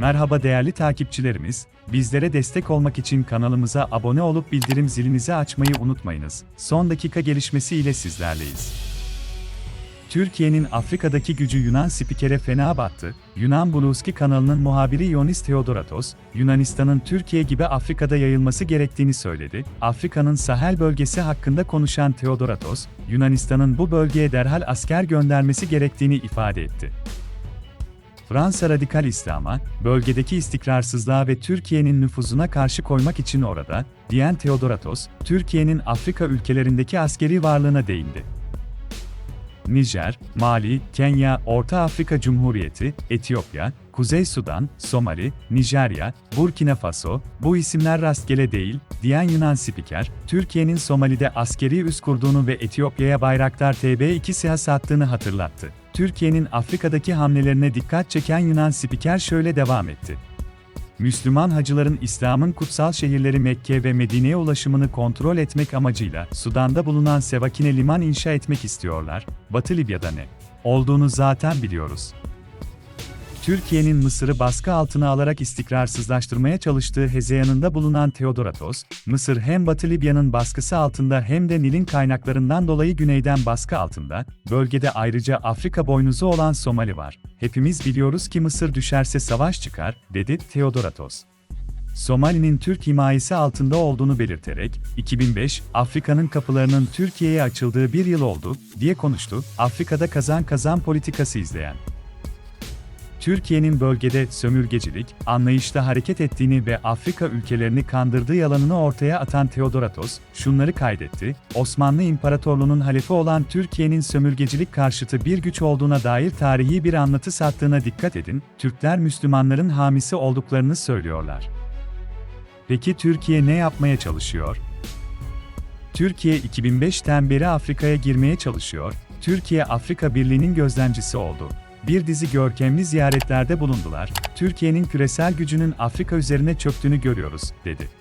Merhaba değerli takipçilerimiz, bizlere destek olmak için kanalımıza abone olup bildirim zilinizi açmayı unutmayınız. Son dakika gelişmesi ile sizlerleyiz. Türkiye'nin Afrika'daki gücü Yunan spikere fena battı. Yunan Buluski kanalının muhabiri Ionis Theodoratos, Yunanistan'ın Türkiye gibi Afrika'da yayılması gerektiğini söyledi. Afrika'nın Sahel bölgesi hakkında konuşan Theodoratos, Yunanistan'ın bu bölgeye derhal asker göndermesi gerektiğini ifade etti. Fransa radikal İslam'a, bölgedeki istikrarsızlığa ve Türkiye'nin nüfuzuna karşı koymak için orada, diyen Theodoratos, Türkiye'nin Afrika ülkelerindeki askeri varlığına değindi. Nijer, Mali, Kenya, Orta Afrika Cumhuriyeti, Etiyopya, Kuzey Sudan, Somali, Nijerya, Burkina Faso, bu isimler rastgele değil, diyen Yunan spiker, Türkiye'nin Somali'de askeri üs kurduğunu ve Etiyopya'ya Bayraktar TB2 SİHA sattığını hatırlattı. Türkiye'nin Afrika'daki hamlelerine dikkat çeken Yunan spiker şöyle devam etti. Müslüman hacıların İslam'ın kutsal şehirleri Mekke ve Medine'ye ulaşımını kontrol etmek amacıyla Sudan'da bulunan Sevakine liman inşa etmek istiyorlar. Batı Libya'da ne olduğunu zaten biliyoruz. Türkiye'nin Mısır'ı baskı altına alarak istikrarsızlaştırmaya çalıştığı hezeyanında bulunan Theodoratos, Mısır hem Batı Libya'nın baskısı altında hem de Nil'in kaynaklarından dolayı güneyden baskı altında, bölgede ayrıca Afrika boynuzu olan Somali var. Hepimiz biliyoruz ki Mısır düşerse savaş çıkar, dedi Theodoratos. Somali'nin Türk himayesi altında olduğunu belirterek, 2005, Afrika'nın kapılarının Türkiye'ye açıldığı bir yıl oldu, diye konuştu, Afrika'da kazan kazan politikası izleyen. Türkiye'nin bölgede sömürgecilik, anlayışla hareket ettiğini ve Afrika ülkelerini kandırdığı yalanını ortaya atan Theodoratos, şunları kaydetti, Osmanlı İmparatorluğu'nun halefi olan Türkiye'nin sömürgecilik karşıtı bir güç olduğuna dair tarihi bir anlatı sattığına dikkat edin, Türkler Müslümanların hamisi olduklarını söylüyorlar. Peki Türkiye ne yapmaya çalışıyor? Türkiye 2005'ten beri Afrika'ya girmeye çalışıyor, Türkiye Afrika Birliği'nin gözlemcisi oldu bir dizi görkemli ziyaretlerde bulundular, Türkiye'nin küresel gücünün Afrika üzerine çöktüğünü görüyoruz, dedi.